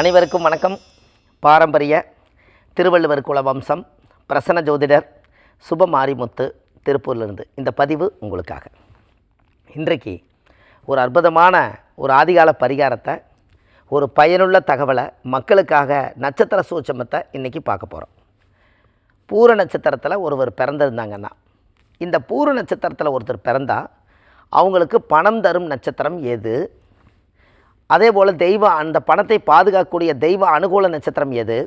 அனைவருக்கும் வணக்கம். பாரம்பரிய திருவள்ளுவர் குல வம்சம் பிரசன்ன ஜோதிடர் சுப மாரிமுத்து திருப்பூர்லேருந்து இந்த பதிவு உங்களுக்காக. இன்றைக்கு ஒரு அற்புதமான ஒரு ஆதிகால பரிகாரத்தை ஒரு பயனுள்ள தகவலை மக்களுக்காக நட்சத்திர சூட்சமத்தை இன்றைக்கி பார்க்க போகிறோம் பூர நட்சத்திரத்தில் ஒருவர் பிறந்திருந்தாங்கன்னா இந்த பூர நட்சத்திரத்தில் ஒருத்தர் பிறந்தா அவங்களுக்கு பணம் தரும் நட்சத்திரம் எது? அதே போல் தெய்வ அந்த பணத்தை பாதுகாக்கக்கூடிய தெய்வ அனுகூல நட்சத்திரம் எது?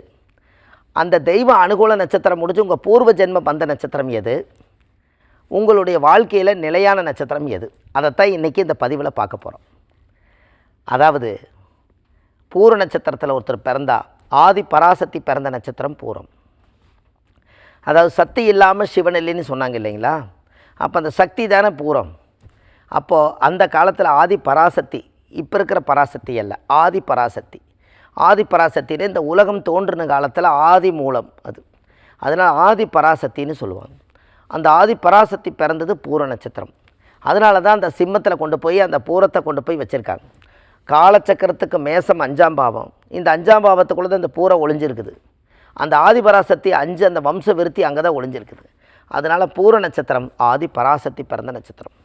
அந்த தெய்வ அனுகூல நட்சத்திரம் முடிஞ்சு உங்கள் பூர்வ ஜென்ம பந்த நட்சத்திரம் எது? உங்களுடைய வாழ்க்கையில் நிலையான நட்சத்திரம் எது? அதைத்தான் இன்றைக்கி இந்த பதிவில் பார்க்க போகிறோம் அதாவது பூர நட்சத்திரத்தில் ஒருத்தர் பிறந்தா ஆதி பராசக்தி பிறந்த நட்சத்திரம் பூரம். அதாவது சக்தி இல்லாமல் சிவன் இல்லைன்னு சொன்னாங்க இல்லைங்களா? அப்போ அந்த சக்தி தானே பூரம். அப்போது அந்த காலத்தில் ஆதி பராசக்தி இப்போ இருக்கிற பராசக்தி அல்ல ஆதி பராசக்தி. ஆதி பராசக்தியில இந்த உலகம் தோன்றின காலத்தில் ஆதி மூலம் அது. அதனால் ஆதி பராசக்தின்னு சொல்லுவாங்க. அந்த ஆதி பராசக்தி பிறந்தது பூர நட்சத்திரம். அதனால தான் அந்த சிம்மத்தில் கொண்டு போய் அந்த பூரத்தை கொண்டு போய் வச்சுருக்காங்க. காலச்சக்கரத்துக்கு மேசம் அஞ்சாம் பாவம். இந்த அஞ்சாம் பாவத்துக்குள்ளே தான் இந்த பூரம் ஒளிஞ்சிருக்குது. அந்த ஆதி பராசக்தி அஞ்சு அந்த வம்ச விருத்தி அங்கே தான் ஒளிஞ்சிருக்குது. அதனால் பூர நட்சத்திரம் ஆதி பராசக்தி பிறந்த நட்சத்திரம்.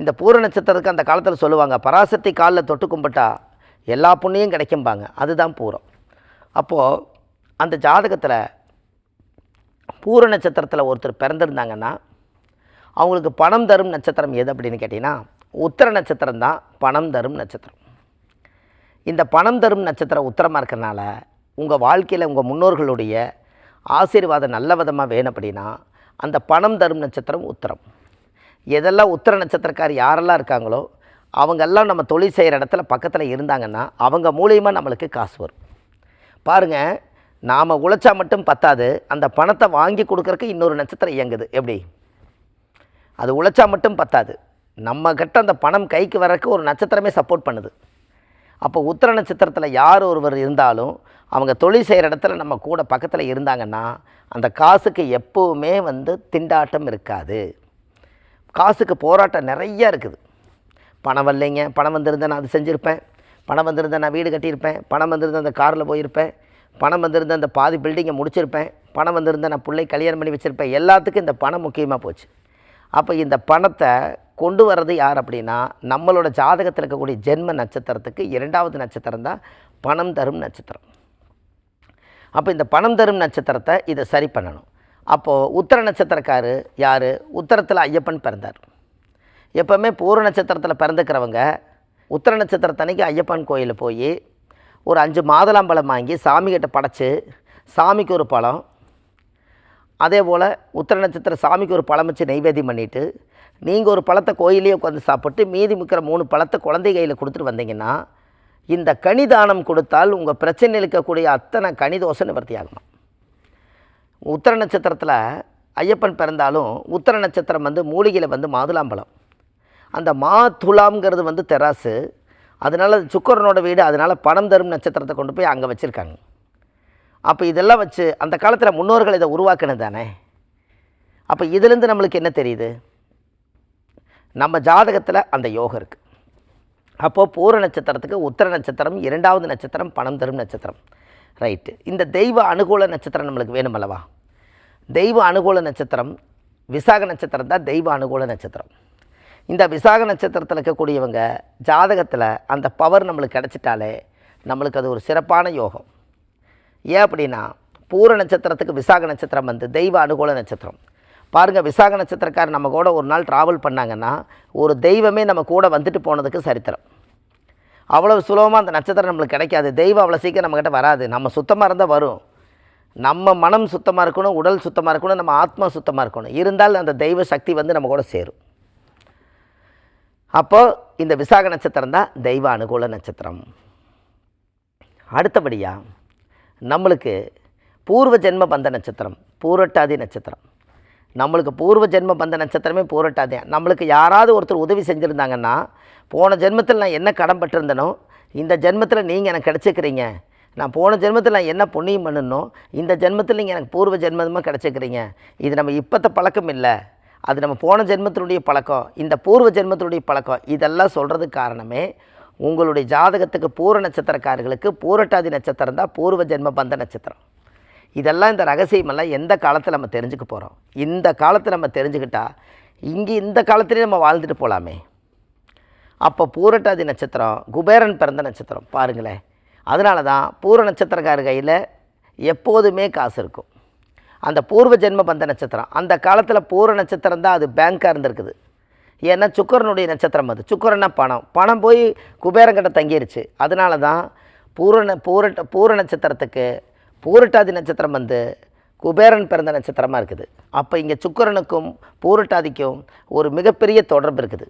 இந்த பூர நட்சத்திரத்துக்கு அந்த காலத்தில் சொல்லுவாங்க பராசக்தி காலில் தொட்டு கும்பிட்டா எல்லா புண்ணியும் கிடைக்கும்பாங்க. அதுதான் பூரம். அப்போது அந்த ஜாதகத்தில் பூர நட்சத்திரத்தில் ஒருத்தர் பிறந்திருந்தாங்கன்னா அவங்களுக்கு பணம் தரும் நட்சத்திரம் எது அப்படின்னு கேட்டிங்கன்னா உத்தர நட்சத்திரம் தான் பணம் தரும் நட்சத்திரம். இந்த பணம் தரும் நட்சத்திரம் உத்தரமாக இருக்கிறனால உங்கள் வாழ்க்கையில் உங்கள் முன்னோர்களுடைய ஆசீர்வாதம் நல்ல விதமாக வேணும் அப்படின்னா அந்த பணம் தரும் நட்சத்திரம் உத்தரம். எதெல்லாம் உத்தர நட்சத்திரக்கார் யாரெல்லாம் இருக்காங்களோ அவங்கெல்லாம் நம்ம தொழில் செய்கிற இடத்துல பக்கத்தில் இருந்தாங்கன்னா அவங்க மூலியமாக நம்மளுக்கு காசு வரும். பாருங்கள் நாம் உழைச்சா மட்டும் பத்தாது அந்த பணத்தை வாங்கி கொடுக்குறக்கு இன்னொரு நட்சத்திரம் இயங்குது. எப்படி? அது உழைச்சா மட்டும் பத்தாது. நம்ம கிட்ட அந்த பணம் கைக்கு வரக்கு ஒரு நட்சத்திரமே சப்போர்ட் பண்ணுது. அப்போ உத்தர நட்சத்திரத்தில் யார் ஒருவர் இருந்தாலும் அவங்க தொழில் செய்கிற இடத்துல நம்ம கூட பக்கத்தில் இருந்தாங்கன்னா அந்த காசுக்கு எப்போவுமே வந்து திண்டாட்டம் இருக்காது. காசுக்கு போராட்டம் நிறையா இருக்குது. பணம் வரலைங்க பணம் வந்திருந்தேன் நான் அது செஞ்சுருப்பேன். பணம் வந்திருந்தேன் நான் வீடு கட்டியிருப்பேன். பணம் வந்திருந்தேன் அந்த காரில் போயிருப்பேன். பணம் வந்திருந்தேன் அந்த பாதி பில்டிங்கை முடிச்சிருப்பேன். பணம் வந்திருந்தேன் நான் பிள்ளை கல்யாணம் பண்ணி வச்சுருப்பேன். எல்லாத்துக்கும் இந்த பணம் முக்கியமாக போச்சு. அப்போ இந்த பணத்தை கொண்டு வர்றது யார் அப்படின்னா நம்மளோட ஜாதகத்தில் இருக்கக்கூடிய ஜென்ம நட்சத்திரத்துக்கு இரண்டாவது நட்சத்திரம் தான் பணம் தரும் நட்சத்திரம். அப்போ இந்த பணம் தரும் நட்சத்திரத்தை இதை சரி பண்ணணும். அப்போது உத்தர நட்சத்திரக்காரு யார்? உத்தரத்தில் ஐயப்பன் பிறந்தார். எப்போவுமே பூர நட்சத்திரத்தில் பிறந்துக்கிறவங்க உத்தர நட்சத்திரத்தன்னைக்கு ஐயப்பன் கோயிலில் போய் ஒரு அஞ்சு மாதுளம்பழம் வாங்கி சாமிக்கிட்ட படைச்சி சாமிக்கு ஒரு பழம். அதே போல் உத்தர நட்சத்திர சாமிக்கு ஒரு பழம் வச்சு நெய்வேதியம் பண்ணிவிட்டு நீங்கள் ஒரு பழத்தை கோயிலே உட்காந்து சாப்பிட்டு மீதி மிக்கிற மூணு பழத்தை குழந்தை கையில் கொடுத்துட்டு வந்தீங்கன்னா இந்த கனிதானம் கொடுத்தால் உங்கள் பிரச்சனையில் இருக்கக்கூடிய அத்தனை கனிதோசை நிவர்த்தி ஆகணும் உத்தர நட்சத்திரத்தில் ஐயப்பன் பிறந்தாலும் உத்தர நட்சத்திரம் வந்து மூலிகையில் வந்து மாதுளாம்பழம். அந்த மா துலாம்ங்கிறது வந்து தெராசு அதனால் சுக்கரனோட வீடு அதனால் பணம் தரும் நட்சத்திரத்தை கொண்டு போய் அங்கே வச்சுருக்காங்க. அப்போ இதெல்லாம் வச்சு அந்த காலத்தில் முன்னோர்கள் இதை உருவாக்கினது தானே? அப்போ இதுலேருந்து நம்மளுக்கு என்ன தெரியுது? நம்ம ஜாதகத்தில் அந்த யோகம் இருக்குது அப்போது பூர நட்சத்திரத்துக்கு உத்தர நட்சத்திரம் இரண்டாவது நட்சத்திரம் பணம் தரும் நட்சத்திரம். ரைட்டு இந்த தெய்வ அனுகூல நட்சத்திரம் நம்மளுக்கு வேணும் அல்லவா? தெய்வ அனுகூல நட்சத்திரம் விசாக நட்சத்திரம் தான் தெய்வ அனுகூல நட்சத்திரம். இந்த விசாக நட்சத்திரத்தில் இருக்கக்கூடியவங்க ஜாதகத்தில் அந்த பவர் நம்மளுக்கு கிடச்சிட்டாலே நம்மளுக்கு அது ஒரு சிறப்பான யோகம். ஏன் அப்படின்னா பூர நட்சத்திரத்துக்கு விசாக நட்சத்திரம் வந்து தெய்வ அனுகூல நட்சத்திரம். பாருங்கள் விசாக நட்சத்திரக்காரர் நம்ம கூட ஒரு நாள் ட்ராவல் பண்ணாங்கன்னா ஒரு தெய்வமே நம்ம கூட வந்துட்டு போனதுக்கு சரித்திரம். அவ்வளவு சுலபமாக அந்த நட்சத்திரம் நம்மளுக்கு கிடைக்காது. தெய்வம் அவ்வளோ சீக்கிரம் நம்மக்கிட்ட வராது. நம்ம சுத்தமாக இருந்தால் வரும். நம்ம மனம் சுத்தமாக இருக்கணும் உடல் சுத்தமாக இருக்கணும் நம்ம ஆத்மா சுத்தமாக இருக்கணும். இருந்தால் அந்த தெய்வ சக்தி வந்து நம்ம கூட சேரும். அப்போது இந்த விசாக நட்சத்திரம் தான் தெய்வ அனுகூல நட்சத்திரம். அடுத்தபடியாக நம்மளுக்கு பூர்வ ஜென்ம பந்த நட்சத்திரம் பூரட்டாதி நட்சத்திரம். நம்மளுக்கு பூர்வ ஜென்ம பந்த நட்சத்திரமே பூரட்டாதே. நம்மளுக்கு யாராவது ஒருத்தர் உதவி செஞ்சுருந்தாங்கன்னா போன ஜென்மத்தில் நான் என்ன கடன் பட்டிருந்தனோ இந்த ஜென்மத்தில் நீங்கள் எனக்கு கிடச்சிக்கிறீங்க நான் போன ஜென்மத்தில் நான் என்ன புண்ணியம் பண்ணணும் இந்த ஜென்மத்தில் நீங்கள் எனக்கு பூர்வ ஜென்மமாக கிடச்சிக்கிறீங்க இது நம்ம இப்போத்த பழக்கம் இல்லை. அது நம்ம போன ஜென்மத்தினுடைய பழக்கம் இந்த பூர்வ ஜென்மத்தினுடைய பழக்கம். இதெல்லாம் சொல்கிறதுக்கு காரணமே உங்களுடைய ஜாதகத்துக்கு பூர நட்சத்திரக்காரர்களுக்கு பூரட்டாதி நட்சத்திரம் தான் பூர்வ ஜென்ம பந்த நட்சத்திரம். இதெல்லாம் இந்த ரகசியமெல்லாம் எந்த காலத்தில் நம்ம தெரிஞ்சுக்க போகிறோம் இந்த காலத்தில் நம்ம தெரிஞ்சுக்கிட்டா இங்கே இந்த காலத்துலேயே நம்ம வாழ்ந்துட்டு போகலாமே அப்போ பூரட்டாதி நட்சத்திரம் குபேரன் பிறந்த நட்சத்திரம் பாருங்களேன். அதனால தான் பூர நட்சத்திரக்கார கையில் எப்போதுமே காசு இருக்கும். அந்த பூர்வ ஜென்ம பந்த நட்சத்திரம் அந்த காலத்தில் பூர நட்சத்திரம் தான் அது பேங்க்காக இருந்திருக்குது. ஏன்னா சுக்கரனுடைய நட்சத்திரம் அது. சுக்கரன்னா பணம். பணம் போய் குபேரங்கிட்ட தங்கிருச்சு. அதனால தான் பூரண பூரட்ட பூர நட்சத்திரத்துக்கு பூரட்டாதி நட்சத்திரம் வந்து குபேரன் பிறந்த நட்சத்திரமாக இருக்குது. அப்போ இங்கே சுக்கரனுக்கும் பூரட்டாதிக்கும் ஒரு மிகப்பெரிய தொடர்பு இருக்குது.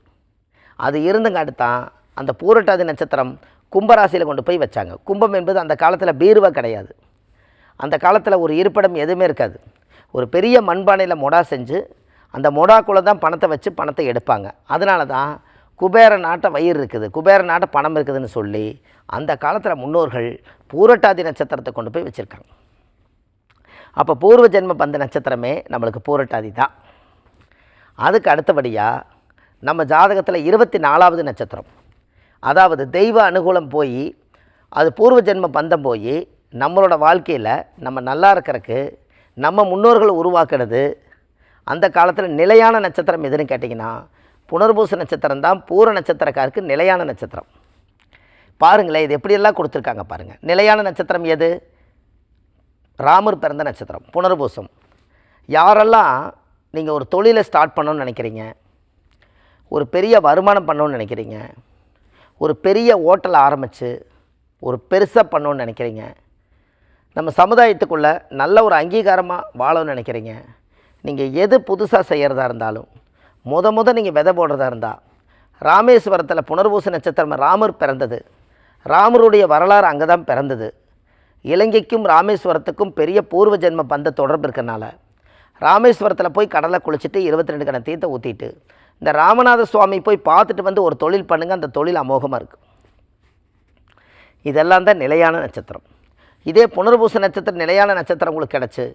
அது இருந்தங்காட்டு தான் அந்த பூரட்டாதி நட்சத்திரம் கும்பராசியில் கொண்டு போய் வச்சாங்க. கும்பம் என்பது அந்த காலத்தில் பீருவா கிடையாது. அந்த காலத்தில் ஒரு இருப்பிடம் எதுவுமே இருக்காது. ஒரு பெரிய மண்பானையில் மொடா செஞ்சு அந்த மொடாக்குள்ளே தான் பணத்தை வச்சு பணத்தை எடுப்பாங்க. அதனால தான் குபேர நாட்டை வயிறு இருக்குது குபேர நாட்டை பணம் இருக்குதுன்னு சொல்லி அந்த காலத்தில் முன்னோர்கள் பூரட்டாதி நட்சத்திரத்தை கொண்டு போய் வச்சுருக்காங்க. அப்போ பூர்வ ஜென்ம பந்த நட்சத்திரமே நம்மளுக்கு பூரட்டாதி தான். அதுக்கு அடுத்தபடியாக நம்ம ஜாதகத்தில் இருபத்தி நாலாவது நட்சத்திரம். அதாவது தெய்வ அனுகூலம் போய் அது பூர்வ ஜென்ம பந்தம் போய் நம்மளோட வாழ்க்கையில் நம்ம நல்லா இருக்கிறக்கு நம்ம முன்னோர்கள் உருவாக்குனது அந்த காலத்தில் நிலையான நட்சத்திரம் எதுன்னு கேட்டிங்கன்னா புனர்பூச நட்சத்திரம் தான் பூர நட்சத்திரக்காருக்கு நிலையான நட்சத்திரம். பாருங்களேன் இது எப்படியெல்லாம் கொடுத்துருக்காங்க பாருங்கள் நிலையான நட்சத்திரம் எது? ராமர் பிறந்த நட்சத்திரம் புனர்பூசம். யாரெல்லாம் நீங்கள் ஒரு தொழிலை ஸ்டார்ட் பண்ணணும்னு நினைக்கிறீங்க ஒரு பெரிய வருமானம் பண்ணணும்னு நினைக்கிறீங்க ஒரு பெரிய ஓட்டலை ஆரம்பித்து ஒரு பெருசாக பண்ணணும்னு நினைக்கிறீங்க நம்ம சமுதாயத்துக்குள்ளே நல்ல ஒரு அங்கீகாரமாக வாழணும்னு நினைக்கிறீங்க நீங்கள் எது புதுசாக செய்கிறதா இருந்தாலும் முத முத நீங்கள் விதை போடுறதா இருந்தால் ராமேஸ்வரத்தில் புனர்பூச நட்சத்திரம் ராமர் பிறந்தது. ராமருடைய வரலாறு அங்கே தான் பிறந்தது. இலங்கைக்கும் ராமேஸ்வரத்துக்கும் பெரிய பூர்வ ஜென்ம பந்த தொடர்பு இருக்கனால ராமேஸ்வரத்தில் போய் கடலை குளிச்சுட்டு இருபத்தி ரெண்டு கண தீர்த்தை ஊற்றிட்டு இந்த ராமநாத சுவாமி போய் பார்த்துட்டு வந்து ஒரு தொழில் பண்ணுங்கள் அந்த தொழில் அமோகமாக இருக்கும் இதெல்லாம் தான் நிலையான நட்சத்திரம். இதே புனர்பூச நட்சத்திரம் நிலையான நட்சத்திரம் உங்களுக்கு கிடச்சி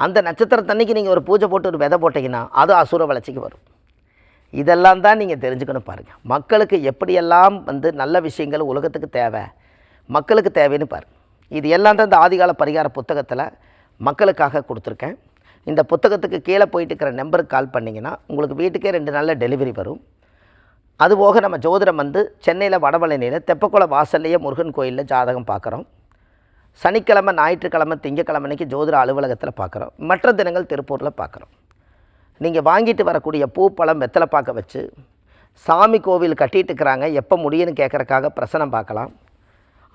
அந்த நட்சத்திரத்தன்னைக்கு நீங்கள் ஒரு பூஜை போட்டு ஒரு விதை போட்டிங்கன்னா அது அசுர வளர்ச்சிக்கு வரும். இதெல்லாம் தான் நீங்கள் தெரிஞ்சுக்கணும் பாருங்கள் மக்களுக்கு எப்படியெல்லாம் வந்து நல்ல விஷயங்கள் உலகத்துக்கு தேவை மக்களுக்கு தேவைன்னு பாருங்கள் இது எல்லாம் தான் இந்த ஆதிகால பரிகார புத்தகத்தில் மக்களுக்காக கொடுத்துருக்கேன். இந்த புத்தகத்துக்கு கீழே போயிட்டு இருக்கிற நம்பருக்கு கால் பண்ணிங்கன்னா உங்களுக்கு வீட்டுக்கே ரெண்டு நாளில் டெலிவரி வரும். அதுபோக நம்ம ஜோதிடம் வந்து சென்னையில் வடபழனியில் தெப்பக்குளம் வாசல்லையே முருகன் கோயிலில் ஜாதகம் பார்க்குறோம் சனிக்கிழமை ஞாயிற்றுக்கிழமை திங்கக்கிழமை அன்னைக்கு ஜோதிட அலுவலகத்தில் பார்க்குறோம் மற்ற தினங்கள் திருப்பூரில் பார்க்குறோம் நீங்கள் வாங்கிட்டு வரக்கூடிய பூ பழம் வெத்தலை பார்க்க வச்சு சாமி கோவில் கட்டிட்டு இருக்கிறாங்க. எப்போ முடியும்னு கேட்குறக்காக பிரசனம் பார்க்கலாம்.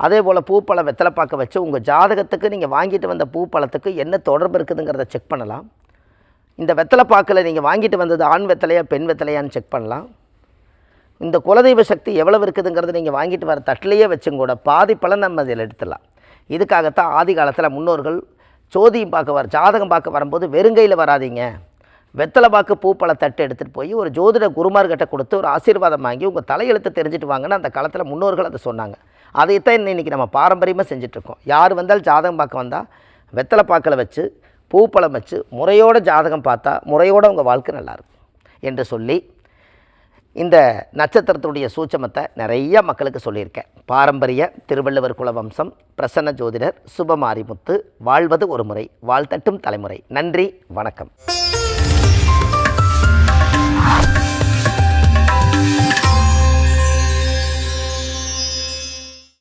அதே போல் பூப்பழம் வெத்தலை பார்க்க வச்சு உங்கள் ஜாதகத்துக்கு நீங்கள் வாங்கிட்டு வந்த பூப்பழத்துக்கு என்ன தொடர்பு இருக்குதுங்கிறத செக் பண்ணலாம். இந்த வெத்தலை பாக்கில் நீங்கள் வாங்கிட்டு வந்தது ஆண் வெத்தலையா பெண் வெத்தலையான்னு செக் பண்ணலாம். இந்த குலதெய்வ சக்தி எவ்வளவு இருக்குதுங்கிறத நீங்கள் வாங்கிட்டு வர தட்டிலேயே வச்சும் கூட பாதி பலன் நம்ம அதில் எடுத்துடலாம். இதுக்காகத்தான் ஆதி காலத்தில் முன்னோர்கள் ஜோதியம் பார்க்க வர ஜாதகம் பார்க்க வரும்போது வெறுங்கையில் வராதீங்க. வெத்தலைப்பாக்கு பூப்பழ தட்டு எடுத்துகிட்டு போய் ஒரு ஜோதிட குருமார்கிட்ட கொடுத்து ஒரு ஆசீர்வாதம் வாங்கி உங்கள் தலையெழுத்து தெரிஞ்சுட்டு வாங்கன்னு அந்த காலத்தில் முன்னோர்கள் அதை சொன்னாங்க. அதைத்தான் இன்றைக்கி நம்ம பாரம்பரியமாக செஞ்சிட்ருக்கோம் யார் வந்தாலும் ஜாதகம் பார்க்க வந்தால் வெத்தலை பாக்கில் வச்சு பூப்பழம் வச்சு முறையோட ஜாதகம் பார்த்தா முறையோட உங்கள் வாழ்க்கை நல்லாயிருக்கும் என்று சொல்லி இந்த நட்சத்திரத்துடைய சூட்சமத்தை நிறைய மக்களுக்கு சொல்லியிருக்கேன். பாரம்பரிய திருவள்ளுவர் குல வம்சம் பிரசன்ன ஜோதிடர் சுபமாரிமுத்து வாழ்வது ஒரு முறை வாழ்த்தட்டும் தலைமுறை. நன்றி வணக்கம்.